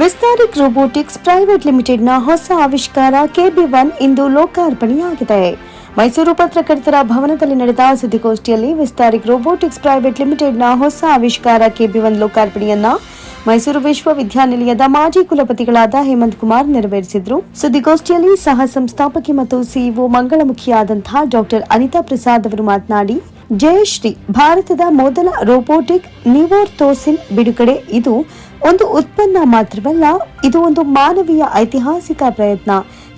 ವಿಸ್ತಾರಿಕ್ robotics private ಲಿಮಿಟೆಡ್ನ ಹೊಸ ಆವಿಷ್ಕಾರ ಕೆಬಿ ಒನ್ ಇಂದು ಲೋಕಾರ್ಪಣೆಯಾಗಿದೆ. ಮೈಸೂರು ಪತ್ರಕರ್ತರ ಭವನದಲ್ಲಿ ನಡೆದ ಸುದ್ದಿಗೋಷ್ಠಿಯಲ್ಲಿ ವಿಸ್ತಾರಿಕ್ ರೋಬೋಟಿಕ್ಸ್ ಪ್ರೈವೇಟ್ ಲಿಮಿಟೆಡ್ನ ಹೊಸ ಆವಿಷ್ಕಾರ ಕೆಬಿ ಒನ್ ಲೋಕಾರ್ಪಣೆಯನ್ನ ಮೈಸೂರು ವಿಶ್ವವಿದ್ಯಾನಿಲಯದ ಮಾಜಿ ಕುಲಪತಿಗಳಾದ ಹೇಮಂತ್ ಕುಮಾರ್ ನೆರವೇರಿಸಿದ್ರು. ಸುದ್ದಿಗೋಷ್ಠಿಯಲ್ಲಿ ಸಹ ಸಂಸ್ಥಾಪಕಿ ಮತ್ತು ಸಿಇಒ ಮಂಗಳಮುಖಿಯಾದಂತಹ ಡಾಕ್ಟರ್ ಅನಿತಾ ಪ್ರಸಾದ್ ಅವರು ಮಾತನಾಡಿ ಜಯಶ್ರೀ ಭಾರತದ ಮೊದಲ ರೋಬೋಟಿಕ್ ನಿವೋರ್ತೋಸಿನ್ ಬಿಡುಗಡೆ. ಇದು ಒಂದು ಉತ್ಪನ್ನ ಮಾತ್ರವಲ್ಲ, ಇದು ಒಂದು ಮಾನವೀಯ ಐತಿಹಾಸಿಕ ಪ್ರಯತ್ನ.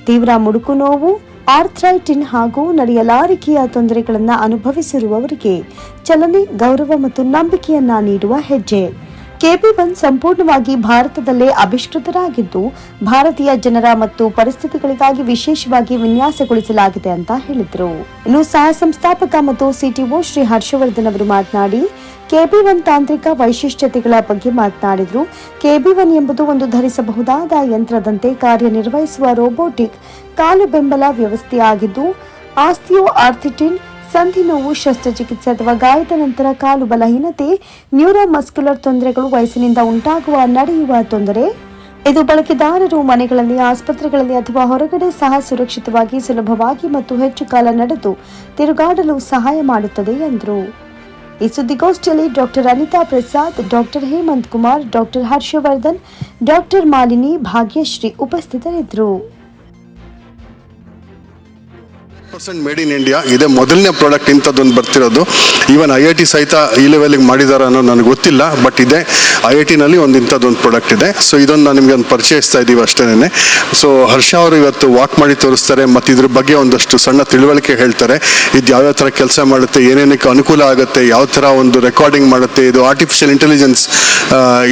ತೀವ್ರ ಮುಡುಕು ನೋವು, ಆರ್ಥ್ರೈಟಿನ್ ಹಾಗೂ ನಡೆಯಲಾರಿಕೆಯ ತೊಂದರೆಗಳನ್ನು ಅನುಭವಿಸಿರುವವರಿಗೆ ಚಲನೆ, ಗೌರವ ಮತ್ತು ನಂಬಿಕೆಯನ್ನ ನೀಡುವ ಹೆಜ್ಜೆ. ಕೆಬಿ ಒನ್ ಸಂಪೂರ್ಣವಾಗಿ ಭಾರತದಲ್ಲೇ ಅಭಿಷ್ಕೃತರಾಗಿದ್ದು ಭಾರತೀಯ ಜನರ ಮತ್ತು ಪರಿಸ್ಥಿತಿಗಳಿಗಾಗಿ ವಿಶೇಷವಾಗಿ ವಿನ್ಯಾಸಗೊಳಿಸಲಾಗಿದೆ ಅಂತ ಹೇಳಿದರು. ಇನ್ನು ಸಹ ಸಂಸ್ಥಾಪಕ ಮತ್ತು ಸಿಟಿಒ ಶ್ರೀ ಹರ್ಷವರ್ಧನ್ ಅವರು ಮಾತನಾಡಿ, ಕೆಬಿ ಒನ್ ತಾಂತ್ರಿಕ ವೈಶಿಷ್ಟ್ಯತೆಗಳ ಬಗ್ಗೆ ಮಾತನಾಡಿದರು. ಕೆಬಿ ಒನ್ ಎಂಬುದು ಒಂದು ಧರಿಸಬಹುದಾದ ಯಂತ್ರದಂತೆ ಕಾರ್ಯನಿರ್ವಹಿಸುವ ರೋಬೋಟಿಕ್ ಕಾಲು ಬೆಂಬಲ ವ್ಯವಸ್ಥೆಯಾಗಿದ್ದು, ಆಸ್ತಿಯು ಆರ್ಥಿಟಿನ್ ಸಂಧಿ ನೋವು, ಶಸ್ತ್ರಚಿಕಿತ್ಸೆ ಅಥವಾ ಗಾಯದ ನಂತರ ಕಾಲು ಬಲಹೀನತೆ, ನ್ಯೂರೋಮಸ್ಕ್ಯುಲರ್ ತೊಂದರೆಗಳು ವಯಸ್ಸಿನಿಂದ ಉಂಟಾಗುವ, ನಡೆಯುವ ತೊಂದರೆ. ಇದು ಬಳಕೆದಾರರು ಮನೆಗಳಲ್ಲಿ, ಆಸ್ಪತ್ರೆಗಳಲ್ಲಿ ಅಥವಾ ಹೊರಗಡೆ ಸಹ ಸುರಕ್ಷಿತವಾಗಿ, ಸುಲಭವಾಗಿ ಮತ್ತು ಹೆಚ್ಚು ಕಾಲ ನಡೆದು ತಿರುಗಾಡಲು ಸಹಾಯ ಮಾಡುತ್ತದೆ ಎಂದರು. ಈ ಸುದ್ದಿಗೋಷ್ಠಿಯಲ್ಲಿ doctor Anita Prasad, doctor Hemant Kumar, doctor Harshavardhan, doctor Malini Bhagyashree ಉಪಸ್ಥಿತರಿದ್ದರು. ಪರ್ಸೆಂಟ್ ಮೇಡ್ ಇನ್ ಇಂಡಿಯಾ ಇದೆ ಮೊದಲನೇ ಪ್ರಾಡಕ್ಟ್ ಇಂಥದ್ದೊಂದು ಬರ್ತಿರೋದು. ಈವನ್ ಐ ಐ ಟಿ ಸಹಿತ ಈ ಲೆವೆಲ್ಗೆ ಮಾಡಿದಾರ ಅನ್ನೋ ನನಗೆ ಗೊತ್ತಿಲ್ಲ ಬಟ್ ಇದೆ. ಐ ಐ ಟಿನಲ್ಲಿ ಒಂದು ಇಂಥದ್ದೊಂದು ಪ್ರಾಡಕ್ಟ್ ಇದೆ. ಸೊ ಇದೊಂದು ನಾನು ನಿಮಗೆ ಒಂದು ಪರಿಚಯಿಸ್ತಾ ಇದ್ದೀವಿ ಅಷ್ಟೇನೆ. ಸೊ ಹರ್ಷ ಅವರು ಇವತ್ತು ವಾಕ್ ಮಾಡಿ ತೋರಿಸ್ತಾರೆ, ಮತ್ತು ಇದ್ರ ಬಗ್ಗೆ ಒಂದಷ್ಟು ಸಣ್ಣ ತಿಳುವಳಿಕೆ ಹೇಳ್ತಾರೆ. ಇದು ಯಾವ್ಯಾವ ಥರ ಕೆಲಸ ಮಾಡುತ್ತೆ, ಏನೇನಕ್ಕೆ ಅನುಕೂಲ ಆಗುತ್ತೆ, ಯಾವ ಥರ ಒಂದು ರೆಕಾರ್ಡಿಂಗ್ ಮಾಡುತ್ತೆ, ಇದು ಆರ್ಟಿಫಿಷಿಯಲ್ ಇಂಟೆಲಿಜೆನ್ಸ್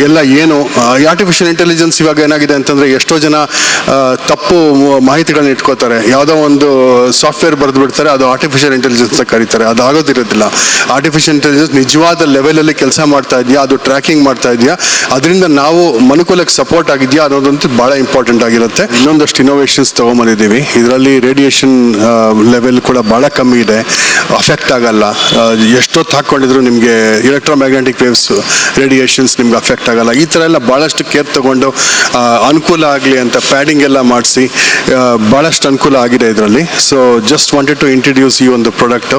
ಎಲ್ಲ ಏನು ಆರ್ಟಿಫಿಷಿಯಲ್ ಇಂಟೆಲಿಜೆನ್ಸ್ ಇವಾಗ ಏನಾಗಿದೆ ಅಂತಂದರೆ ಎಷ್ಟೋ ಜನ ತಪ್ಪು ಮಾಹಿತಿಗಳನ್ನ ಇಟ್ಕೋತಾರೆ. ಯಾವುದೋ ಒಂದು ಸಾಫ್ಟ್ವೇರ್ ಬರೆದು ಬಿಡ್ತಾರೆ, ಅದು ಆರ್ಟಿಫಿಷಿಯಲ್ ಇಂಟೆಲಿಜೆನ್ಸ್ ಅಂತ ಕರೀತಾರೆ. ಅದು ಆಗೋದಿರೋದಿಲ್ಲ ಆರ್ಟಿಫಿಷಿಯಲ್ ಇಂಟೆಲಿಜೆನ್ಸ್ ನಿಜವಾದ ಲೆವೆಲಲ್ಲಿ ಕೆಲಸ ಮಾಡ್ತಾ ಇದೆಯಾ, ಅದು ಟ್ರ್ಯಾಕಿಂಗ್ ಮಾಡ್ತಾ ಇದೆಯಾ, ಅದರಿಂದ ನಾವು ಮನುಕುಲಕ್ಕೆ ಸಪೋರ್ಟ್ ಆಗಿದೆಯಾ ಅನ್ನೋದಂತೂ ಭಾಳ ಇಂಪಾರ್ಟೆಂಟ್ ಆಗಿರುತ್ತೆ. ಇನ್ನೊಂದಷ್ಟು ಇನೋವೇಷನ್ಸ್ ತೊಗೊಂಬಂದಿದ್ದೀವಿ. ಇದರಲ್ಲಿ ರೇಡಿಯೇಷನ್ ಲೆವೆಲ್ ಕೂಡ ಭಾಳ ಕಮ್ಮಿ ಇದೆ. ಅಫೆಕ್ಟ್ ಆಗಲ್ಲ. ಎಷ್ಟೊತ್ತು ಹಾಕ್ಕೊಂಡಿದ್ರು ನಿಮಗೆ ಎಲೆಕ್ಟ್ರೋಮ್ಯಾಗ್ನೆಟಿಕ್ ವೇವ್ಸ್ ರೇಡಿಯೇಷನ್ಸ್ ನಿಮ್ಗೆ ಅಫೆಕ್ಟ್ ಆಗಲ್ಲ. ಈ ಥರ ಎಲ್ಲ ಭಾಳಷ್ಟು ಕೇರ್ ತಗೊಂಡು ಅನುಕೂಲ ಆಗಲಿ ಅಂತ ಪ್ಯಾಡಿಂಗ್ ಎಲ್ಲ ಮಾಡಿಸಿ ಭಾಳಷ್ಟು ಅನುಕೂಲ ಆಗಿದೆ ಇದರಲ್ಲಿ. So just wanted to introduce ಈ ಒಂದು ಪ್ರಾಡಕ್ಟು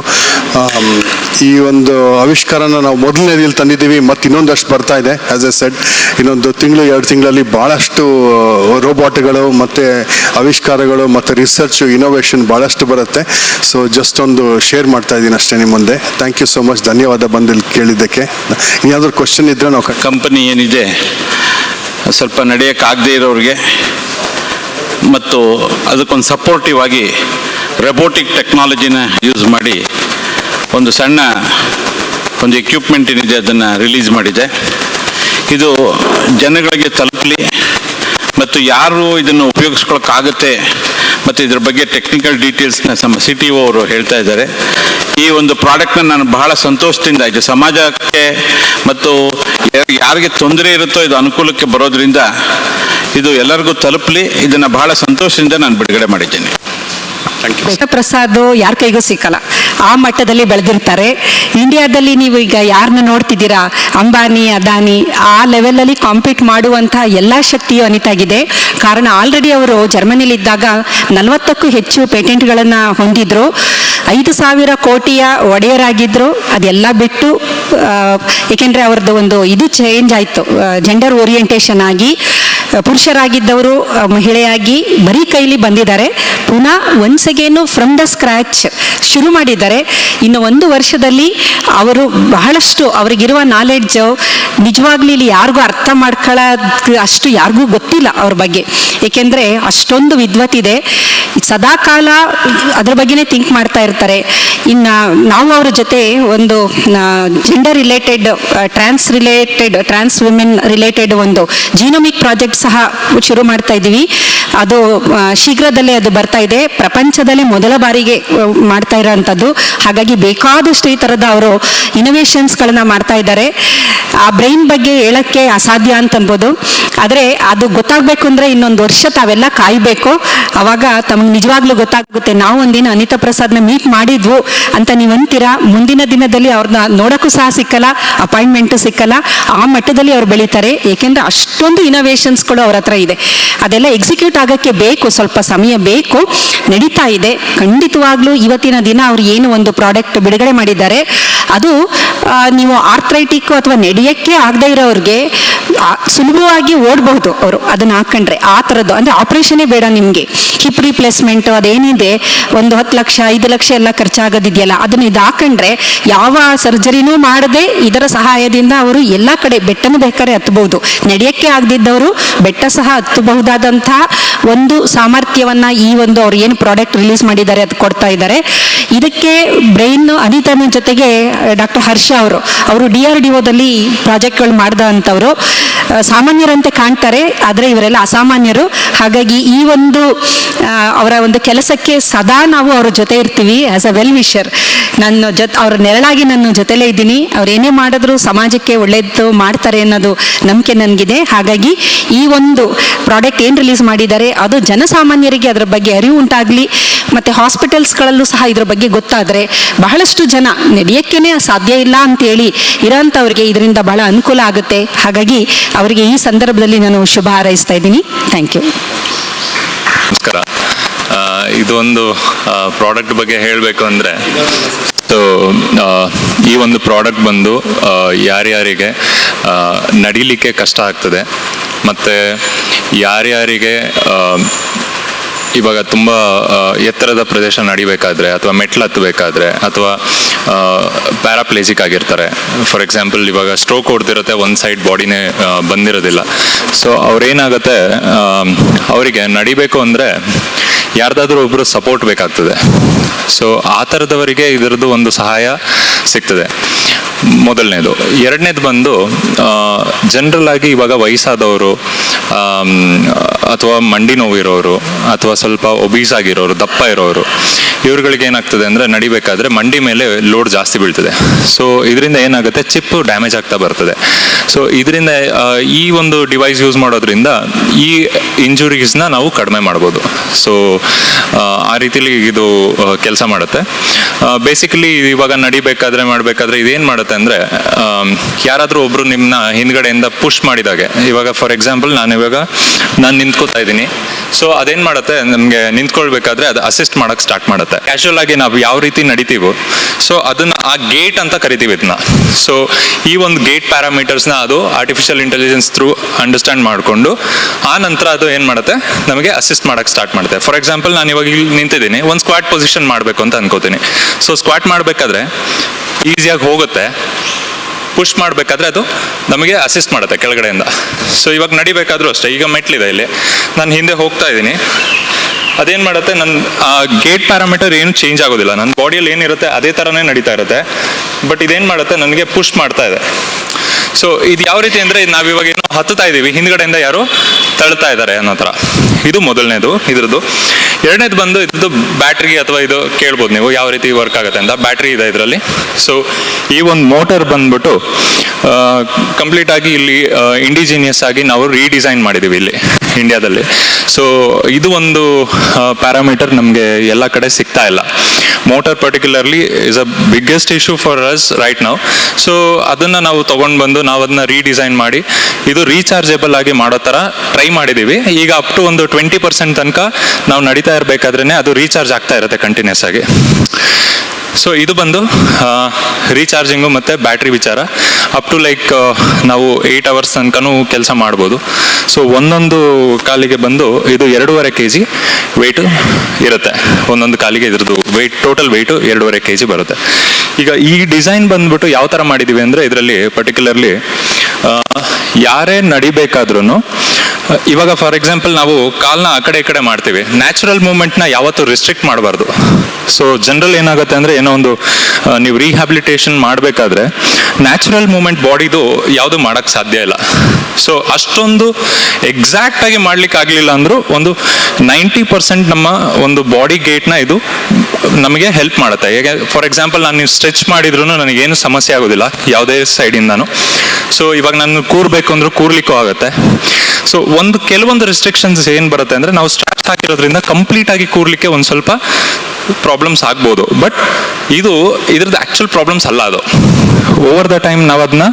ಈ ಒಂದು ಆವಿಷ್ಕಾರನ ನಾವು ಮೊದಲನೇದಲ್ಲಿ ತಂದಿದ್ದೀವಿ, ಮತ್ತು ಇನ್ನೊಂದಷ್ಟು ಬರ್ತಾ ಇದೆ. ಆ್ಯಸ್ ಎ ಸೆಟ್ ಇನ್ನೊಂದು ತಿಂಗಳು, ಎರಡು ತಿಂಗಳಲ್ಲಿ ಭಾಳಷ್ಟು ರೋಬೋಟ್ಗಳು ಮತ್ತು ಆವಿಷ್ಕಾರಗಳು ಮತ್ತು ರಿಸರ್ಚ್ ಇನೋವೇಷನ್ ಭಾಳಷ್ಟು ಬರುತ್ತೆ. ಸೊ ಜಸ್ಟ್ ಒಂದು ಶೇರ್ ಮಾಡ್ತಾ ಇದ್ದೀನಿ ಅಷ್ಟೇ ನಿಮ್ಮ ಮುಂದೆ. ಥ್ಯಾಂಕ್ ಯು ಸೊ ಮಚ್ ಧನ್ಯವಾದ ಬಂದು ಇಲ್ಲಿ ಕೇಳಿದ್ದಕ್ಕೆ. ಏನಾದರೂ ಕ್ವಶನ್ ಇದ್ದರೆ ನಾವು ಕಂಪನಿ ಏನಿದೆ? ಸ್ವಲ್ಪ ನಡೆಯೋಕ್ಕಾಗದೇ ಇರೋರಿಗೆ, ಮತ್ತು ಅದಕ್ಕೊಂದು ಸಪೋರ್ಟಿವ್ ಆಗಿ ರೆಬೋಟಿಕ್ ಟೆಕ್ನಾಲಜಿನ ಯೂಸ್ ಮಾಡಿ ಒಂದು ಸಣ್ಣ ಒಂದು ಎಕ್ವಿಪ್ಮೆಂಟ್ ಏನಿದೆ ಅದನ್ನು ರಿಲೀಸ್ ಮಾಡಿದೆ. ಇದು ಜನಗಳಿಗೆ ತಲುಪಲಿ ಮತ್ತು ಯಾರು ಇದನ್ನು ಉಪಯೋಗಿಸ್ಕೊಳಕ್ಕಾಗುತ್ತೆ ಮತ್ತು ಇದ್ರ ಬಗ್ಗೆ ಟೆಕ್ನಿಕಲ್ ಡೀಟೇಲ್ಸ್ನ ಸಮ ಸಿ ಟಿ ಒ ಅವರು ಹೇಳ್ತಾ ಇದ್ದಾರೆ. ಈ ಒಂದು ಪ್ರಾಡಕ್ಟ್ನ ನಾನು ಬಹಳ ಸಂತೋಷದಿಂದ ಇದು ಸಮಾಜಕ್ಕೆ ಮತ್ತು ಯಾರಿಗೆ ತೊಂದರೆ ಇರುತ್ತೋ ಇದು ಅನುಕೂಲಕ್ಕೆ ಬರೋದ್ರಿಂದ ಇದು ಎಲ್ಲರಿಗೂ ತಲುಪಲಿ. ಇದನ್ನು ಬಹಳ ಸಂತೋಷದಿಂದ ನಾನು ಬಿಡುಗಡೆ ಮಾಡಿದ್ದೇನೆ. ಕೃಷ್ಣ ಪ್ರಸಾದ್ ಯಾರ ಕೈಗೂ ಸಿಕ್ಕಲ್ಲ. ಆ ಮಟ್ಟದಲ್ಲಿ ಬೆಳೆದಿರ್ತಾರೆ. ಇಂಡಿಯಾದಲ್ಲಿ ನೀವು ಈಗ ಯಾರನ್ನ ನೋಡ್ತಿದ್ದೀರಾ? ಅಂಬಾನಿ, ಅದಾನಿ, ಆ ಲೆವೆಲಲ್ಲಿ ಕಾಂಪೀಟ್ ಮಾಡುವಂಥ ಎಲ್ಲ ಶಕ್ತಿಯು ಅನಿತಾಗಿದೆ. ಕಾರಣ ಆಲ್ರೆಡಿ ಅವರು ಜರ್ಮನಿಲಿದ್ದಾಗ ನಲವತ್ತಕ್ಕೂ ಹೆಚ್ಚು ಪೇಟೆಂಟ್ಗಳನ್ನು ಹೊಂದಿದ್ರು. ಐದು ಸಾವಿರ ಕೋಟಿಯ ಒಡೆಯರಾಗಿದ್ದರು ಅದೆಲ್ಲ ಬಿಟ್ಟು ಏಕೆಂದರೆ ಅವ್ರದ್ದು ಒಂದು ಇದು ಚೇಂಜ್ ಆಯಿತು. ಜೆಂಡರ್ ಓರಿಯೆಂಟೇಷನ್ ಆಗಿ ಪುರುಷರಾಗಿದ್ದವರು ಮಹಿಳೆಯಾಗಿ ಬರೀ ಕೈಲಿ ಬಂದಿದ್ದಾರೆ. ಪುನಃ once again from the scratch ಶುರು ಮಾಡಿದ್ದಾರೆ. ಇನ್ನು ಒಂದು ವರ್ಷದಲ್ಲಿ ಅವರು ಬಹಳಷ್ಟು ಅವರಿಗಿರುವ ನಾಲೆಡ್ಜ್ ನಿಜವಾಗ್ಲಿ ಇಲ್ಲಿ ಯಾರಿಗೂ ಅರ್ಥ ಮಾಡ್ಕೊಳ್ಳೋದು ಅಷ್ಟು ಯಾರಿಗೂ ಗೊತ್ತಿಲ್ಲ ಅವ್ರ ಬಗ್ಗೆ. ಏಕೆಂದರೆ ಅಷ್ಟೊಂದು ವಿದ್ವತ್ತಿದೆ ಸದಾಕಾಲ ಅದ್ರ ಬಗ್ಗೆನೇ ಥಿಂಕ್ ಮಾಡ್ತಾ ಇರ್ತಾರೆ. ಇನ್ನು ನಾವು ಅವ್ರ ಜೊತೆ ಒಂದು gender related trans related trans women related ಒಂದು ಜೀನೋಮಿಕ್ ಪ್ರಾಜೆಕ್ಟ್ ಸಹ ಶುರು ಮಾಡ್ತಾ ಇದ್ದೀವಿ. ಅದು ಶೀಘ್ರದಲ್ಲೇ ಅದು ಬರ್ತಾ ಇದೆ. ಪ್ರಪಂಚದಲ್ಲೇ ಮೊದಲ ಬಾರಿಗೆ ಮಾಡ್ತಾ ಇರೋವಂಥದ್ದು ಹಾಗಾಗಿ ಬೇಕಾದಷ್ಟು ಈ ಥರದ ಅವರು ಇನೋವೇಷನ್ಸ್ಗಳನ್ನ ಮಾಡ್ತಾ ಇದ್ದಾರೆ. ಆ ಬ್ರೈನ್ ಬಗ್ಗೆ ಹೇಳಕ್ಕೆ ಅಸಾಧ್ಯ ಅಂತ ಅನ್ಬೋದು ಆದರೆ ಅದು ಗೊತ್ತಾಗಬೇಕು ಅಂದರೆ ಇನ್ನೊಂದು ವರ್ಷ ತಾವೆಲ್ಲ ಕಾಯಬೇಕು. ಅವಾಗ ತಮಗೆ ನಿಜವಾಗ್ಲೂ ಗೊತ್ತಾಗುತ್ತೆ, ನಾವು ಒಂದಿನ ಅನಿತಾ ಪ್ರಸಾದ್ನ ಮೀಟ್ ಮಾಡಿದ್ವು ಅಂತ ನೀವು ಅಂತೀರಾ? ಮುಂದಿನ ದಿನದಲ್ಲಿ ಅವ್ರನ್ನ ನೋಡೋಕ್ಕೂ ಸಹ ಸಿಕ್ಕಲ್ಲ ಅಪಾಯಿಂಟ್ಮೆಂಟು ಸಿಕ್ಕಲ್ಲ, ಆ ಮಟ್ಟದಲ್ಲಿ ಅವ್ರು ಬೆಳೀತಾರೆ. ಏಕೆಂದರೆ ಅಷ್ಟೊಂದು ಇನೋವೇಷನ್ಸ್ಗಳು ಅವ್ರ ಹತ್ರ ಇದೆ. ಅದೆಲ್ಲ ಎಕ್ಸಿಕ್ಯೂಟ್ ಆಗೋಕ್ಕೆ ಬೇಕು, ಸ್ವಲ್ಪ ಸಮಯ ಬೇಕು, ನಡೀತಾ ಇದೆ. ಖಂಡಿತವಾಗ್ಲೂ ಇವತ್ತಿನ ದಿನ ಅವ್ರು ಏನು ಒಂದು ಪ್ರಾಡಕ್ಟ್ ಬಿಡುಗಡೆ ಮಾಡಿದ್ದಾರೆ ಅದು ನೀವು ಆರ್ಥ್ರೈಟಿಕ್ ಅಥವಾ ನಡೆಯಕ್ಕೆ ಆಗದೆ ಇರೋರಿಗೆ ಸುಲಭವಾಗಿ ಓಡಬಹುದು ಅವರು ಅದನ್ನು ಹಾಕೊಂಡ್ರೆ. ಆ ಥರದ್ದು ಅಂದರೆ ಆಪ್ರೇಷನೇ ಬೇಡ ನಿಮಗೆ. ಹಿಪ್ ರಿಪ್ಲೇಸ್ಮೆಂಟು ಅದೇನಿದೆ ಒಂದು ಹತ್ತು ಲಕ್ಷ, ಐದು ಲಕ್ಷ ಎಲ್ಲ ಖರ್ಚಾಗೋದಿದೆಯಲ್ಲ, ಅದನ್ನು ಇದು ಹಾಕೊಂಡ್ರೆ ಯಾವ ಸರ್ಜರಿನೂ ಮಾಡದೆ ಇದರ ಸಹಾಯದಿಂದ ಅವರು ಎಲ್ಲ ಕಡೆ ಬೆಟ್ಟನೂ ಬೇಕಾದ್ರೆ ಹತ್ತಬಹುದು ನಡೆಯಕ್ಕೆ ಆಗದಿದ್ದವರು ಬೆಟ್ಟ ಸಹ ಹತ್ತಬಹುದಾದಂತಹ ಒಂದು ಸಾಮರ್ಥ್ಯವನ್ನ ಈ ಒಂದು ಅವ್ರು ಏನು ಪ್ರಾಡಕ್ಟ್ ರಿಲೀಸ್ ಮಾಡಿದ್ದಾರೆ ಅದು ಕೊಡ್ತಾ ಇದ್ದಾರೆ. ಇದಕ್ಕೆ ಬ್ರೈನ್ ಅನಿತನ ಜೊತೆಗೆ ಡಾಕ್ಟರ್ ಹರ್ಷ ಅವರು. ಅವರು ಡಿ ಆರ್ ಡಿ ಒದಲ್ಲಿ ಪ್ರಾಜೆಕ್ಟ್ಗಳು ಮಾಡ್ದ ಅಂತವರು. ಆ, ಸಾಮಾನ್ಯರಂತೆ ಕಾಣ್ತಾರೆ, ಆದರೆ ಇವರೆಲ್ಲ ಅಸಾಮಾನ್ಯರು. ಹಾಗಾಗಿ ಈ ಒಂದು ಅವರ ಒಂದು ಕೆಲಸಕ್ಕೆ ಸದಾ ನಾವು ಅವರ ಜೊತೆ ಇರ್ತೀವಿ ಆಸ್ ಅ ವೆಲ್ ವಿಷರ್ ನನ್ನ ಜೊತೆ, ಅವ್ರ ನೆರಳಾಗಿ ನಾನು ಜೊತೆಲೇ ಇದ್ದೀನಿ. ಅವ್ರು ಏನೇ ಮಾಡಿದ್ರು ಸಮಾಜಕ್ಕೆ ಒಳ್ಳೆಯದು ಮಾಡ್ತಾರೆ ಅನ್ನೋದು ನಂಬಿಕೆ ನನಗಿದೆ. ಹಾಗಾಗಿ ಈ ಒಂದು ಪ್ರಾಡಕ್ಟ್ ಏನು ರಿಲೀಸ್ ಮಾಡಿದ್ದಾರೆ, ಅದು ಜನಸಾಮಾನ್ಯರಿಗೆ ಅದರ ಬಗ್ಗೆ ಅರಿವು ಉಂಟಾಗಲಿ, ಮತ್ತು ಹಾಸ್ಪಿಟಲ್ಸ್ಗಳಲ್ಲೂ ಸಹ ಇದ್ರ ಬಗ್ಗೆ ಗೊತ್ತಾದರೆ ಬಹಳಷ್ಟು ಜನ ನಡೆಯೋಕ್ಕೇ ಸಾಧ್ಯ ಇಲ್ಲ ಅಂತೇಳಿ ಇರೋಂಥವ್ರಿಗೆ ಇದರಿಂದ ಬಹಳ ಅನುಕೂಲ ಆಗುತ್ತೆ. ಹಾಗಾಗಿ ಅವರಿಗೆ ಈ ಸಂದರ್ಭದಲ್ಲಿ ನಾನು ಶುಭ ಹಾರೈಸ್ತಾ ಇದ್ದೀನಿ. ಥ್ಯಾಂಕ್ ಯು ನಮಸ್ಕಾರ. ಇದೊಂದು ಪ್ರಾಡಕ್ಟ್ ಬಗ್ಗೆ ಹೇಳಬೇಕು ಅಂದರೆ ಸೊ ಈ ಒಂದು ಪ್ರಾಡಕ್ಟ್ ಬಂದು ಯಾರ್ಯಾರಿಗೆ ನಡಿಲಿಕ್ಕೆ ಕಷ್ಟ ಆಗ್ತದೆ. ಮತ್ತು ಯಾರ್ಯಾರಿಗೆ ಇವಾಗ ತುಂಬ ಎತ್ತರದ ಪ್ರದೇಶ ನಡಿಬೇಕಾದ್ರೆ ಅಥವಾ ಮೆಟ್ಲು ಹತ್ತಬೇಕಾದ್ರೆ ಅಥವಾ ಪ್ಯಾರಾಪ್ಲೇಸಿಕ್ ಆಗಿರ್ತಾರೆ. ಫಾರ್ ಎಕ್ಸಾಂಪಲ್ ಇವಾಗ ಸ್ಟ್ರೋಕ್ ಹೊಡೆದಿರುತ್ತೆ, ಒಂದು ಸೈಡ್ ಬಾಡಿನೇ ಬಂದಿರೋದಿಲ್ಲ. ಸೊ ಅವ್ರೇನಾಗುತ್ತೆ ಅವರಿಗೆ ನಡಿಬೇಕು ಅಂದರೆ ಯಾರ್ದಾದ್ರೂ ಒಬ್ಬರು ಸಪೋರ್ಟ್ ಬೇಕಾಗ್ತದೆ. ಸೊ ಆ ಥರದವರಿಗೆ ಇದರದ್ದು ಒಂದು ಸಹಾಯ ಸಿಗ್ತದೆ. ಮೊದಲನೇದು. ಎರಡನೇದು ಬಂದು ಜನರಲ್ ಆಗಿ ಇವಾಗ ವಯಸ್ಸಾದವರು ಅಥವಾ ಮಂಡಿ ನೋವಿರೋರು, ಅಥವಾ ಸ್ವಲ್ಪ ಒಬೀಸ್ ಆಗಿರೋರು ದಪ್ಪ ಇರೋರು, ಇವ್ರುಗಳಿಗೆ ಏನಾಗ್ತದೆ ಅಂದರೆ ನಡಿಬೇಕಾದ್ರೆ ಮಂಡಿ ಮೇಲೆ ಲೋಡ್ ಜಾಸ್ತಿ ಬೀಳ್ತದೆ. ಸೊ ಇದರಿಂದ ಏನಾಗುತ್ತೆ? ಚಿಪ್ಪು ಡ್ಯಾಮೇಜ್ ಆಗ್ತಾ ಬರ್ತದೆ. ಸೊ ಇದರಿಂದ ಈ ಒಂದು ಡಿವೈಸ್ ಯೂಸ್ ಮಾಡೋದ್ರಿಂದ ಈ ಇಂಜುರೀಸ್ನ ನಾವು ಕಡಿಮೆ ಮಾಡ್ಬೋದು. ಸೊ ಆ ರೀತಿಲಿ ಇದು ಕೆಲಸ ಮಾಡುತ್ತೆ. ಬೇಸಿಕಲಿ ಇವಾಗ ನಡಿಬೇಕಾದ್ರೆ ಮಾಡಬೇಕಾದ್ರೆ ಇದೇನು ಮಾಡುತ್ತೆ ಅಂದರೆ ಯಾರಾದರೂ ಒಬ್ಬರು ನಿಮ್ಮನ್ನ ಹಿಂದ್ಗಡೆಯಿಂದ ಪುಷ್ ಮಾಡಿದಾಗೆ. ಇವಾಗ ಫಾರ್ ಎಕ್ಸಾಂಪಲ್ ನಾನು ಇವಾಗ ನಾನು ನಿಂತ್ಕೋತಾ ಇದ್ದೀನಿ. ಸೊ ಅದೇನು ಮಾಡುತ್ತೆ, ನಮಗೆ ನಿಂತ್ಕೊಳ್ಬೇಕಾದ್ರೆ ಅದು ಅಸಿಸ್ಟ್ ಮಾಡೋಕ್ಕೆ ಸ್ಟಾರ್ಟ್ ಮಾಡುತ್ತೆ. ಕ್ಯಾಶುವಲ್ ಆಗಿ ನಾವು ಯಾವ ರೀತಿ ನಡಿತೀವೋ ಸೊ ಅದನ್ನು ಆ ಗೇಟ್ ಅಂತ ಕರಿತೀವಿ ಇದನ್ನ ಸೊ ಈ ಒಂದು ಗೇಟ್ ಪ್ಯಾರಾಮೀಟರ್ಸ್ನ ಅದು ಆರ್ಟಿಫಿಷಿಯಲ್ ಇಂಟೆಲಿಜೆನ್ಸ್ ಥ್ರೂ ಅಂಡರ್ಸ್ಟ್ಯಾಂಡ್ ಮಾಡಿಕೊಂಡು, ಆ ನಂತರ ಅದು ಏನು ಮಾಡುತ್ತೆ? ನಮಗೆ ಅಸಿಸ್ಟ್ ಮಾಡೋಕ್ಕೆ ಸ್ಟಾರ್ಟ್ ಮಾಡುತ್ತೆ. ಫಾರ್ ಎಕ್ಸಾಂಪಲ್ ನಾನು ಇವಾಗ ಇಲ್ಲಿ ನಿಂತಿದ್ದೀನಿ. ಒಂದು ಸ್ಕ್ವಾಟ್ ಪೊಸಿಷನ್ ಮಾಡಬೇಕು ಅಂತ ಅನ್ಕೋತೀನಿ. ಸೊ ಸ್ಕ್ವಾಟ್ ಮಾಡಬೇಕಾದ್ರೆ ಈಸಿಯಾಗಿ ಹೋಗುತ್ತೆ. ಪುಷ್ ಮಾಡಬೇಕಾದ್ರೆ ಅದು ನಮಗೆ ಅಸಿಸ್ಟ್ ಮಾಡುತ್ತೆ ಕೆಳಗಡೆಯಿಂದ. ಸೊ ಇವಾಗ ನಡಿಬೇಕಾದ್ರೂ ಅಷ್ಟೇ. ಈಗ ಮೆಟ್ಲಿದೆ ಇಲ್ಲಿ. ನಾನು ಹಿಂದೆ ಹೋಗ್ತಾ ಇದ್ದೀನಿ. ಅದೇನು ಮಾಡುತ್ತೆ? ನನ್ನ ಗೇಟ್ ಪ್ಯಾರಾಮೀಟರ್ ಏನು ಚೇಂಜ್ ಆಗೋದಿಲ್ಲ. ನನ್ನ ಬಾಡಿಯಲ್ಲಿ ಏನಿರುತ್ತೆ, ಅದೇ ಥರನೇ ನಡೀತಾ ಇರುತ್ತೆ. ಬಟ್ ಇದೇನು ಮಾಡುತ್ತೆ? ನನಗೆ ಪುಷ್ ಮಾಡ್ತಾ ಇದೆ. ಸೊ ಇದು ಯಾವ ರೀತಿ ಅಂದರೆ ನಾವಿವಾಗ ಏನೋ ಹತ್ತುತ್ತಾ ಇದ್ದೀವಿ ಹಿಂದ್ಗಡೆಯಿಂದ ಯಾರೋ ತಳ್ತಾ ಇದ್ದಾರೆ ಅನ್ನೋ ಥರ. ಇದು ಮೊದಲನೇದು, ಇದ್ರದ್ದು. ಎರಡನೇದು ಬಂದು ಇದ್ರದ್ದು ಬ್ಯಾಟ್ರಿ ಅಥವಾ ಇದು ಕೇಳ್ಬೋದು ನೀವು ಯಾವ ರೀತಿ ವರ್ಕ್ ಆಗುತ್ತೆ ಅಂತ. ಬ್ಯಾಟ್ರಿ ಇದೆ ಇದರಲ್ಲಿ. ಸೊ ಈ ಒಂದು ಮೋಟರ್ ಬಂದ್ಬಿಟ್ಟು ಕಂಪ್ಲೀಟ್ ಆಗಿ ಇಲ್ಲಿ ಇಂಡಿಜಿನಿಯಸ್ ಆಗಿ ನಾವು ರೀಡಿಸೈನ್ ಮಾಡಿದ್ದೀವಿ ಇಲ್ಲಿ ಇಂಡಿಯಾದಲ್ಲಿ ಸೊ ಇದು ಒಂದು ಪ್ಯಾರಾಮೀಟರ್ ನಮಗೆ ಎಲ್ಲ ಕಡೆ ಸಿಗ್ತಾ ಇಲ್ಲ. Motor particularly is a biggest issue for us right ನಾವು ಸೊ ಅದನ್ನು ನಾವು ತೊಗೊಂಡು ಬಂದು ನಾವು ಅದನ್ನ ರೀಡಿಸೈನ್ ಮಾಡಿ, ಇದು ರೀಚಾರ್ಜೆಬಲ್ ಆಗಿ ಮಾಡೋ ಥರ ಟ್ರೈ ಮಾಡಿದ್ದೀವಿ ಈಗ ಅಪ್ ಟು ಒಂದು ಟ್ವೆಂಟಿ ಪರ್ಸೆಂಟ್ ತನಕ ನಾವು ನಡೀತಾ ಇರಬೇಕಾದ್ರೆ ಅದು ರೀಚಾರ್ಜ್ ಆಗ್ತಾ ಇರುತ್ತೆ ಕಂಟಿನ್ಯೂಸ್ ಆಗಿ. ಸೊ ಇದು ಬಂದು ರೀಚಾರ್ಜಿಂಗು ಮತ್ತು ಬ್ಯಾಟ್ರಿ ವಿಚಾರ. ಅಪ್ ಟು ಲೈಕ್ ನಾವು ಏಯ್ಟ್ ಅವರ್ಸ್ ತನಕನೂ ಕೆಲಸ ಮಾಡ್ಬೋದು. ಸೊ ಒಂದೊಂದು ಕಾಲಿಗೆ ಬಂದು ಇದು ಎರಡೂವರೆ ಕೆ ಜಿ ವೆಯ್ಟು ಇರುತ್ತೆ. ಒಂದೊಂದು ಕಾಲಿಗೆ ಇದ್ರದ್ದು ವೆಯ್ಟ್ ಟೋಟಲ್ ವೆಯ್ಟು ಎರಡೂವರೆ ಕೆ ಜಿ ಬರುತ್ತೆ. ಈಗ ಈ ಡಿಸೈನ್ ಬಂದ್ಬಿಟ್ಟು ಯಾವ ಥರ ಮಾಡಿದ್ದೀವಿ ಅಂದರೆ, ಇದರಲ್ಲಿ ಪರ್ಟಿಕ್ಯುಲರ್ಲಿ ಯಾರೇ ನಡಿಬೇಕಾದ್ರೂ ಇವಾಗ ಫಾರ್ ಎಕ್ಸಾಂಪಲ್ ನಾವು ಕಾಲ್ನ ಆ ಕಡೆ ಈ ಕಡೆ ಮಾಡ್ತೀವಿ. ನ್ಯಾಚುರಲ್ ಮೂಮೆಂಟ್ನ ಯಾವತ್ತೂ ರಿಸ್ಟ್ರಿಕ್ಟ್ ಮಾಡಬಾರ್ದು. ಸೊ ಜನರಲ್ ಏನಾಗುತ್ತೆ ಅಂದರೆ ಏನೋ ಒಂದು ನೀವು ರಿಹ್ಯಾಬಿಲಿಟೇಷನ್ ಮಾಡಬೇಕಾದ್ರೆ ನ್ಯಾಚುರಲ್ ಮೂಮೆಂಟ್ ಬಾಡಿದು ಯಾವುದು ಮಾಡೋಕ್ಕೆ ಸಾಧ್ಯ ಇಲ್ಲ. ಸೊ ಅಷ್ಟೊಂದು ಎಕ್ಸಾಕ್ಟ್ ಆಗಿ ಮಾಡ್ಲಿಕ್ಕೆ ಆಗಲಿಲ್ಲ ಅಂದ್ರೂ ಒಂದು ನೈಂಟಿ ಪರ್ಸೆಂಟ್ ನಮ್ಮ ಒಂದು ಬಾಡಿ ಗೇಟ್ನ ಇದು ನಮಗೆ ಹೆಲ್ಪ್ ಮಾಡುತ್ತೆ. ಹೇಗೆ ಫಾರ್ ಎಕ್ಸಾಂಪಲ್ ನಾನು ನೀವು ಸ್ಟ್ರೆಚ್ ಮಾಡಿದ್ರು ನನಗೇನು ಸಮಸ್ಯೆ ಆಗೋದಿಲ್ಲ, ಯಾವುದೇ ಸೈಡಿಂದನೂ ಸೊ ಇವಾಗ ನಾನು ಕೂರ್ಬೇಕು ಅಂದ್ರೂ ಕೂರ್ಲಿಕ್ಕೂ ಆಗುತ್ತೆ. ಸೊ ಒಂದು ಕೆಲವೊಂದು ರೆಸ್ಟ್ರಿಕ್ಷನ್ಸ್ ಏನು ಬರುತ್ತೆ ಅಂದರೆ ನಾವು ಸ್ಟ್ರಾಪ್ಸ್ ಹಾಕಿರೋದ್ರಿಂದ ಕಂಪ್ಲೀಟ್ ಆಗಿ ಕೂರ್ಲಿಕ್ಕೆ ಒಂದು ಸ್ವಲ್ಪ ಪ್ರಾಬ್ಲಮ್ಸ್ ಆಗ್ಬೋದು. ಬಟ್ ಇದು ಇದ್ರದ್ದು ಆ್ಯಕ್ಚುಲ್ ಪ್ರಾಬ್ಲಮ್ಸ್ ಅಲ್ಲ ಅದು. ಓವರ್ ದ ಟೈಮ್ ನಾವು ಅದನ್ನ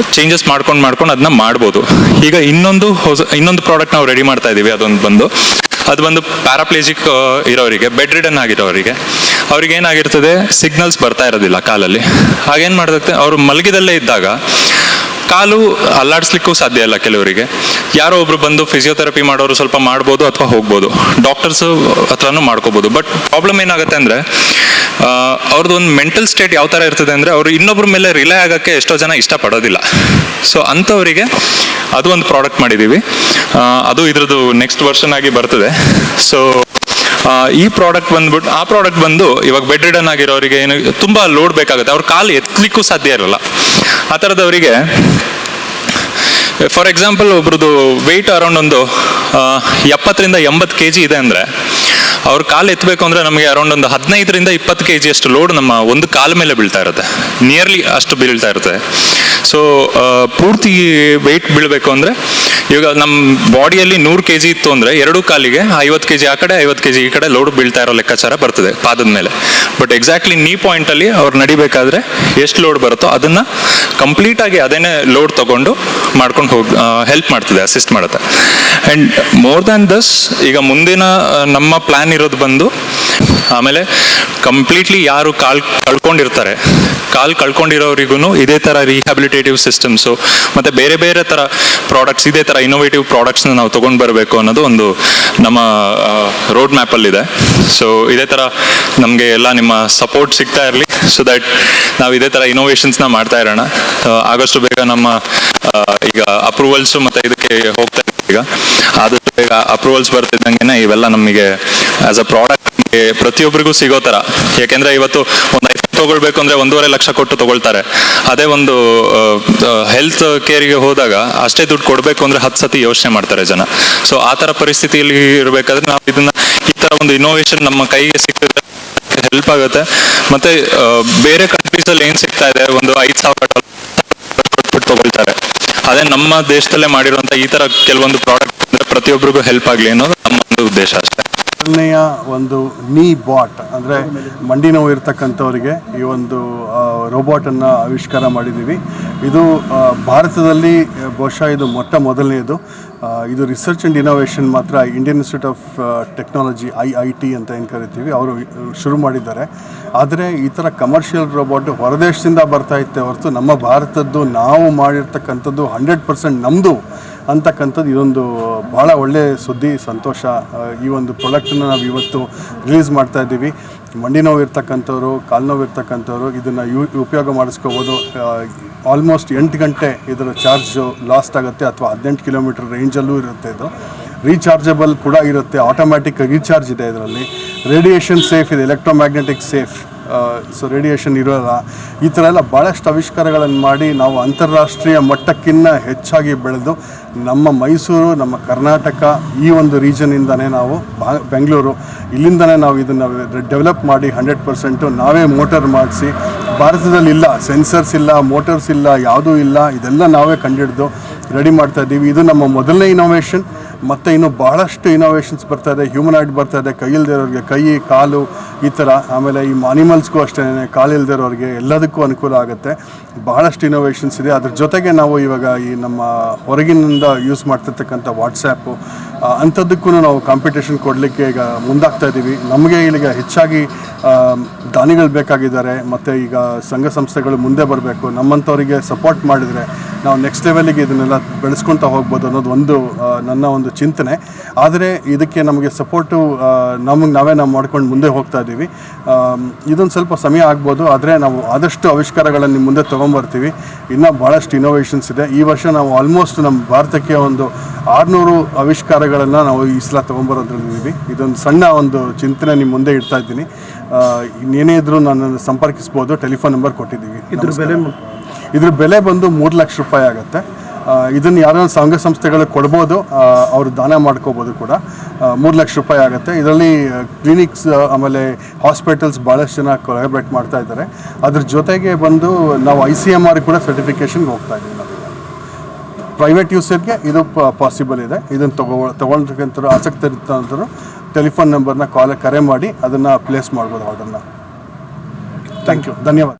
ಚೇಂಜಸ್ ಮಾಡ್ಕೊಂಡು ಮಾಡ್ಕೊಂಡು ಅದನ್ನ ಮಾಡ್ಬೋದು. ಈಗ ಇನ್ನೊಂದು ಹೊಸ, ಇನ್ನೊಂದು ಪ್ರಾಡಕ್ಟ್ ನಾವು ರೆಡಿ ಮಾಡ್ತಾ ಇದ್ದೀವಿ ಅದೊಂದು ಬಂದು. ಅದು ಬಂದು ಪ್ಯಾರಾಪ್ಲೇಜಿಕ್ ಇರೋರಿಗೆ ಬೆಡ್ ರಿಡನ್ ಆಗಿರೋರಿಗೆ. ಅವ್ರಿಗೆ ಏನಾಗಿರ್ತದೆ? ಸಿಗ್ನಲ್ಸ್ ಬರ್ತಾ ಇರೋದಿಲ್ಲ ಕಾಲಲ್ಲಿ. ಹಾಗೇನು ಮಾಡ್ತದೆ? ಅವರು ಮಲಗಿದಲ್ಲೇ ಇದ್ದಾಗ ಕಾಲು ಅಲ್ಲಾಡಿಸ್ಲಿಕ್ಕೂ ಸಾಧ್ಯ ಇಲ್ಲ ಕೆಲವರಿಗೆ. ಯಾರೋ ಒಬ್ರು ಬಂದು ಫಿಸಿಯೋಥೆರಪಿ ಮಾಡೋರು ಸ್ವಲ್ಪ ಮಾಡ್ಬೋದು ಅಥವಾ ಹೋಗ್ಬೋದು. ಡಾಕ್ಟರ್ಸ್ ಹತ್ರನೂ ಮಾಡ್ಕೋಬೋದು. ಬಟ್ ಪ್ರಾಬ್ಲಮ್ ಏನಾಗುತ್ತೆ ಅಂದರೆ ಅವ್ರದ್ದು ಒಂದು ಮೆಂಟಲ್ ಸ್ಟೇಟ್ ಯಾವ ಥರ ಇರ್ತದೆ ಅಂದರೆ, ಅವರು ಇನ್ನೊಬ್ರ ಮೇಲೆ ರಿಲೈ ಆಗೋಕ್ಕೆ ಎಷ್ಟೋ ಜನ ಇಷ್ಟಪಡೋದಿಲ್ಲ. ಸೊ ಅಂಥವರಿಗೆ ಅದು ಒಂದು ಪ್ರಾಡಕ್ಟ್ ಮಾಡಿದ್ದೀವಿ ಅದು ಇದ್ರದ್ದು ನೆಕ್ಸ್ಟ್ ವರ್ಷನ್ ಆಗಿ ಬರ್ತದೆ. ಸೊ ಈ ಪ್ರಾಡಕ್ಟ್ ಬಂದ್ಬಿಟ್ಟು ಆ ಪ್ರಾಡಕ್ಟ್ ಬಂದು ಇವಾಗ ಬೆಡ್ ರಿಡನ್ ಆಗಿರೋರಿಗೆ ಏನು ತುಂಬ ಲೋಡ್ ಬೇಕಾಗುತ್ತೆ. ಅವ್ರ ಕಾಲು ಎತ್ತಲಿಕ್ಕೂ ಸಾಧ್ಯ ಇರಲ್ಲ. ಆ ಥರದವರಿಗೆ ಫಾರ್ ಎಕ್ಸಾಂಪಲ್ ಒಬ್ರದ್ದು ವೆಯ್ಟ್ ಅರೌಂಡ್ ಒಂದು ಎಪ್ಪತ್ತರಿಂದ ಎಂಬತ್ತು ಕೆ ಜಿ ಇದೆ ಅಂದರೆ ಅವ್ರ ಕಾಲು ಎತ್ತಬೇಕು ಅಂದರೆ ನಮಗೆ ಅರೌಂಡ್ ಒಂದು ಹದಿನೈದರಿಂದ ಇಪ್ಪತ್ತು ಕೆ ಜಿಯಷ್ಟು ಲೋಡ್ ನಮ್ಮ ಒಂದು ಕಾಲ ಮೇಲೆ ಬೀಳ್ತಾ ಇರುತ್ತೆ. ನಿಯರ್ಲಿ ಅಷ್ಟು ಬೀಳ್ತಾ ಇರುತ್ತೆ. ಸೊ ಪೂರ್ತಿ ವೆಯ್ಟ್ ಬೀಳಬೇಕು ಅಂದರೆ ಇವಾಗ ನಮ್ಮ ಬಾಡಿಯಲ್ಲಿ ನೂರು ಕೆ ಜಿ ಇತ್ತು ಅಂದರೆ ಎರಡು ಕಾಲಿಗೆ ಐವತ್ತು ಕೆ ಜಿ ಆ ಕಡೆ, ಐವತ್ತು ಕೆ ಜಿ ಈ ಕಡೆ ಲೋಡ್ ಬೀಳ್ತಾ ಇರೋ ಲೆಕ್ಕಾಚಾರ ಬರ್ತದೆ ಪಾದದ ಮೇಲೆ. ಬಟ್ ಎಕ್ಸಾಕ್ಟ್ಲಿ ನೀ ಪಾಯಿಂಟಲ್ಲಿ ಅವ್ರು ನಡಿಬೇಕಾದ್ರೆ ಎಷ್ಟು ಲೋಡ್ ಬರುತ್ತೋ ಅದನ್ನು ಕಂಪ್ಲೀಟಾಗಿ ಅದೇನೇ ಲೋಡ್ ತಗೊಂಡು ಮಾಡ್ಕೊಂಡು ಹೋಗಿ ಹೆಲ್ಪ್ ಮಾಡ್ತದೆ ಅಸಿಸ್ಟ್ ಮಾಡುತ್ತೆ. ಆ್ಯಂಡ್ ಮೋರ್ ದ್ಯಾನ್ ದಸ್ ಈಗ ಮುಂದಿನ ನಮ್ಮ ಪ್ಲ್ಯಾನ್ ಇರೋದು ಬಂದು, ಆಮೇಲೆ ಕಂಪ್ಲೀಟ್ಲಿ ಯಾರು ಕಾಲ್ ಕಳ್ಕೊಂಡಿರ್ತಾರೆ, ಕಾಲ್ ಕಳ್ಕೊಂಡಿರೋರಿಗೂ ಇದೇ ಥರ ರಿಹ್ಯಾಬಿಲಿಟೇಟಿವ್ ಸಿಸ್ಟಮ್ಸು ಮತ್ತು ಬೇರೆ ಬೇರೆ ಥರ ಪ್ರಾಡಕ್ಟ್ಸ್ ಇದೇ ಥರ ಇನೋವೇಟಿವ್ ಪ್ರಾಡಕ್ಟ್ಸ್ನ ನಾವು ತೊಗೊಂಡು ಬರಬೇಕು ಅನ್ನೋದು ಒಂದು ನಮ್ಮ ರೋಡ್ ಮ್ಯಾಪಲ್ಲಿದೆ ಸೊ ಇದೇ ಥರ ನಮಗೆ ಎಲ್ಲ ನಿಮ್ಮ ಸಪೋರ್ಟ್ ಸಿಗ್ತಾ ಇರಲಿ ಸೊ ದಟ್ ನಾವು ಇದೇ ಥರ ಇನೋವೇಷನ್ಸ್ನ ಮಾಡ್ತಾ ಇರೋಣ. ಆಗಷ್ಟು ಬೇಗ ನಮ್ಮ ಈಗ ಅಪ್ರೂವಲ್ಸು ಮತ್ತು ಇದಕ್ಕೆ ಹೋಗ್ತಾ ಈಗ. ಆದಷ್ಟು ಬೇಗ ಅಪ್ರೂವಲ್ಸ್ ಬರ್ತಿದ್ದಂಗೆ ಇವೆಲ್ಲ ನಮಗೆ ಆಸ್ ಅ ಪ್ರಾಡಕ್ಟ್ ಪ್ರತಿಯೊಬ್ಬರಿಗೂ ಸಿಗೋ ಥರ. ಯಾಕೆಂದ್ರೆ ಇವತ್ತು ಒಂದು ಐಫೋನ್ ತಗೊಳ್ಬೇಕು ಅಂದರೆ ಒಂದೂವರೆ ಲಕ್ಷ ಕೊಟ್ಟು ತಗೊಳ್ತಾರೆ. ಅದೇ ಒಂದು ಹೆಲ್ತ್ ಕೇರಿಗೆ ಹೋದಾಗ ಅಷ್ಟೇ ದುಡ್ಡು ಕೊಡಬೇಕು ಅಂದರೆ ಹತ್ತು ಸತಿ ಯೋಚನೆ ಮಾಡ್ತಾರೆ ಜನ. ಸೊ ಆ ಥರ ಪರಿಸ್ಥಿತಿಯಲ್ಲಿ ಇರಬೇಕಾದ್ರೆ ನಾವು ಇದನ್ನ ಈ ಥರ ಒಂದು ಇನ್ನೋವೇಶನ್ ನಮ್ಮ ಕೈಗೆ ಸಿಕ್ಕಿದ್ರೆ ಹೆಲ್ಪ್ ಆಗುತ್ತೆ. ಮತ್ತೆ ಬೇರೆ ಕಂಟ್ರೀಸಲ್ಲಿ ಏನು ಸಿಗ್ತಾ ಇದೆ? ಒಂದು ಐದು ಸಾವಿರ ತಗೊಳ್ತಾರೆ. ಅದೇ ನಮ್ಮ ದೇಶದಲ್ಲೇ ಮಾಡಿರುವಂತ ಈ ತರ ಕೆಲವೊಂದು ಪ್ರಾಡಕ್ಟ್ ಅಂದ್ರೆ ಪ್ರತಿಯೊಬ್ಬರಿಗೂ ಹೆಲ್ಪ್ ಆಗಲಿ ಅನ್ನೋದು ನಮ್ಮ ಒಂದು ಉದ್ದೇಶ ಅಷ್ಟೇ. ಮೊದಲನೆಯ ಒಂದು ನೀ ಬಾಟ್ ಅಂದರೆ ಮಂಡಿ ನೋವು ಇರ್ತಕ್ಕಂಥವರಿಗೆ ಈ ಒಂದು ರೋಬೋಟನ್ನು ಆವಿಷ್ಕಾರ ಮಾಡಿದ್ದೀವಿ. ಇದು ಭಾರತದಲ್ಲಿ, ಬಹುಶಃ ಇದು ಮೊಟ್ಟ ಮೊದಲನೆಯದು. ಇದು ರಿಸರ್ಚ್ ಆ್ಯಂಡ್ ಇನೋವೇಷನ್ ಮಾತ್ರ Indian Institute of Technology I I T ಅಂತ ಏನು ಕರಿತೀವಿ, ಅವರು ಶುರು ಮಾಡಿದ್ದಾರೆ. ಆದರೆ ಈ ಥರ ಕಮರ್ಷಿಯಲ್ ರೋಬೋಟ್ ಹೊರದೇಶದಿಂದ ಬರ್ತಾ ಇತ್ತೆ ಹೊರತು ನಮ್ಮ ಭಾರತದ್ದು ನಾವು ಮಾಡಿರ್ತಕ್ಕಂಥದ್ದು ಹಂಡ್ರೆಡ್ ಪರ್ಸೆಂಟ್ ನಮ್ಮದು ಅಂತಕ್ಕಂಥದ್ದು ಇದೊಂದು ಭಾಳ ಒಳ್ಳೆಯ ಸುದ್ದಿ, ಸಂತೋಷ. ಈ ಒಂದು ಪ್ರಾಡಕ್ಟನ್ನು ನಾವು ಇವತ್ತು ರಿಲೀಸ್ ಮಾಡ್ತಾ ಇದ್ದೀವಿ. ಮಂಡಿ ನೋವು ಇರ್ತಕ್ಕಂಥವ್ರು ಕಾಲು ನೋವು ಇರ್ತಕ್ಕಂಥವ್ರು ಇದನ್ನು ಯು, ಉಪಯೋಗ ಮಾಡಿಸ್ಕೋಬೋದು. ಆಲ್ಮೋಸ್ಟ್ ಎಂಟು ಗಂಟೆ ಇದರ ಚಾರ್ಜು ಲಾಸ್ಟ್ ಆಗುತ್ತೆ ಅಥವಾ ಹದಿನೆಂಟು ಕಿಲೋಮೀಟರ್ ರೇಂಜಲ್ಲೂ ಇರುತ್ತೆ ಇದು. ರೀಚಾರ್ಜಬಲ್ ಕೂಡ ಇರುತ್ತೆ ಆಟೋಮ್ಯಾಟಿಕ್ ರೀಚಾರ್ಜ್ ಇದೆ ಇದರಲ್ಲಿ. ರೇಡಿಯೇಷನ್ ಸೇಫ್ ಇದೆ ಎಲೆಕ್ಟ್ರೋಮ್ಯಾಗ್ನೆಟಿಕ್ ಸೇಫ್ ಸೊ ರೇಡಿಯೇಷನ್ ಇರೋಲ್ಲ. ಈ ಥರ ಎಲ್ಲ ಭಾಳಷ್ಟು ಆವಿಷ್ಕಾರಗಳನ್ನು ಮಾಡಿ ನಾವು ಅಂತಾರಾಷ್ಟ್ರೀಯ ಮಟ್ಟಕ್ಕಿಂತ ಹೆಚ್ಚಾಗಿ ಬೆಳೆದು ನಮ್ಮ ಮೈಸೂರು, ನಮ್ಮ ಕರ್ನಾಟಕ ಈ ಒಂದು ರೀಜನಿಂದನೇ ನಾವು ಬೆಂಗಳೂರು ಇಲ್ಲಿಂದನೇ ನಾವು ಇದನ್ನು ಡೆವಲಪ್ ಮಾಡಿ ಹಂಡ್ರೆಡ್ ಪರ್ಸೆಂಟು ನಾವೇ ಮೋಟರ್ ಮಾಡಿಸಿ, ಭಾರತದಲ್ಲಿ ಇಲ್ಲ ಸೆನ್ಸರ್ಸ್ ಇಲ್ಲ ಮೋಟರ್ಸ್ ಇಲ್ಲ, ಯಾವುದೂ ಇಲ್ಲ, ಇದೆಲ್ಲ ನಾವೇ ಕಂಡಿಡ್ದು ರೆಡಿ ಮಾಡ್ತಾ ಇದ್ದೀವಿ. ಇದು ನಮ್ಮ ಮೊದಲನೇ ಇನೋವೇಷನ್ ಮತ್ತು ಇನ್ನು ಭಾಳಷ್ಟು ಇನೋವೇಷನ್ಸ್ ಬರ್ತಾ ಇದೆ. ಹ್ಯೂಮನ್ ಹ್ಯೂಮನಾಯ್ಡ್ ಬರ್ತಾ ಇದೆ, ಕೈ ಇಲ್ದಿರೋರಿಗೆ ಕೈ, ಕಾಲು, ಈ ಥರ. ಆಮೇಲೆ ಈ ಅನಿಮಲ್ಸ್ಗೂ ಅಷ್ಟೇ, ಕಾಲು ಇಲ್ದಿರೋರಿಗೆ ಎಲ್ಲದಕ್ಕೂ ಅನುಕೂಲ ಆಗುತ್ತೆ. ಬಹಳಷ್ಟು ಇನೋವೇಷನ್ಸ್ ಇದೆ. ಅದ್ರ ಜೊತೆಗೆ ನಾವು ಇವಾಗ ಈ ನಮ್ಮ ಹೊರಗಿನಿಂದ ಯೂಸ್ ಮಾಡ್ತಿರ್ತಕ್ಕಂಥ ವಾಟ್ಸ್ಯಾಪು ಅಂಥದ್ದಕ್ಕೂ ನಾವು ಕಾಂಪಿಟೇಷನ್ ಕೊಡಲಿಕ್ಕೆ ಈಗ ಮುಂದಾಗ್ತಾ ಇದ್ದೀವಿ ನಮಗೆ ಇಲ್ಲಿಗೆ ಹೆಚ್ಚಾಗಿ ದಾನಿಗಳು ಬೇಕಾಗಿದ್ದಾರೆ. ಮತ್ತು ಈಗ ಸಂಘ ಸಂಸ್ಥೆಗಳು ಮುಂದೆ ಬರಬೇಕು. ನಮ್ಮಂಥವರಿಗೆ ಸಪೋರ್ಟ್ ಮಾಡಿದರೆ ನಾವು ನೆಕ್ಸ್ಟ್ ಲೆವೆಲಿಗೆ ಇದನ್ನೆಲ್ಲ ಬೆಳೆಸ್ಕೊತಾ ಹೋಗ್ಬೋದು ಅನ್ನೋದು ಒಂದು ನನ್ನ ಒಂದು ಚಿಂತನೆ. ಆದರೆ ಇದಕ್ಕೆ ನಮಗೆ ಸಪೋರ್ಟು ನಮಗೆ ನಾವೇ ನಾವು ಮಾಡ್ಕೊಂಡು ಮುಂದೆ ಹೋಗ್ತಾ ಇದ್ದೀವಿ ಇದೊಂದು ಸ್ವಲ್ಪ ಸಮಯ ಆಗ್ಬೋದು. ಆದರೆ ನಾವು ಆದಷ್ಟು ಆವಿಷ್ಕಾರಗಳನ್ನು ನಿಮ್ಮ ಮುಂದೆ ತೊಗೊಂಬರ್ತೀವಿ. ಇನ್ನೂ ಭಾಳಷ್ಟು ಇನೋವೇಷನ್ಸ್ ಇದೆ. ಈ ವರ್ಷ ನಾವು ಆಲ್ಮೋಸ್ಟ್ ನಮ್ಮ ಭಾರತಕ್ಕೆ ಒಂದು ಆರುನೂರು ಆವಿಷ್ಕಾರಗಳನ್ನು ನಾವು ಈ ಸಲ ತೊಗೊಂಬರೋದ್ರಲ್ಲಿದ್ದೀವಿ ಇದೊಂದು ಸಣ್ಣ ಒಂದು ಚಿಂತನೆ ನಿಮ್ಮ ಮುಂದೆ ಇಡ್ತಾ ಇದ್ದೀನಿ. ಇನ್ನೇನೇ ಇದ್ರೂ ನಾನು ಸಂಪರ್ಕಿಸ್ಬೋದು ಟೆಲಿಫೋನ್ ನಂಬರ್ ಕೊಟ್ಟಿದ್ದೀವಿ. ಇದ್ರ ಬೆಲೆ ಇದ್ರ ಬೆಲೆ ಬಂದು ಮೂರು ಲಕ್ಷ ರೂಪಾಯಿ ಆಗುತ್ತೆ. ಇದನ್ನು ಯಾರೋ ಸಂಘ ಸಂಸ್ಥೆಗಳು ಕೊಡ್ಬೋದು ಅವರು ದಾನ ಮಾಡ್ಕೋಬೋದು ಕೂಡ ಮೂರು ಲಕ್ಷ ರೂಪಾಯಿ ಆಗುತ್ತೆ. ಇದರಲ್ಲಿ ಕ್ಲಿನಿಕ್ಸ್ ಆಮೇಲೆ ಹಾಸ್ಪಿಟಲ್ಸ್ ಭಾಳಷ್ಟು ಜನ ಕೊಲಾಬ್ರೇಟ್ ಮಾಡ್ತಾ ಇದ್ದಾರೆ. ಅದ್ರ ಜೊತೆಗೆ ಬಂದು ನಾವು ಐ ಸಿ ಎಂ ಆರ್ ಕೂಡ ಸರ್ಟಿಫಿಕೇಷನ್ಗೆ ಹೋಗ್ತಾ ಇದ್ದೀವಿ ನಾವು. ಪ್ರೈವೇಟ್ ಯೂಸರ್ಗೆ ಇದು ಪಾಸಿಬಲ್ ಇದೆ. ಇದನ್ನು ತಗೋ ಆಸಕ್ತಿ ಇರ್ತಂಥವ್ರು ಟೆಲಿಫೋನ್ ನಂಬರ್ನ ಕಾಲ್ ಕರೆ ಮಾಡಿ ಅದನ್ನು ಪ್ಲೇಸ್ ಮಾಡ್ಬೋದು ಆರ್ಡರ್ನ ಥ್ಯಾಂಕ್ ಯು ಧನ್ಯವಾದ.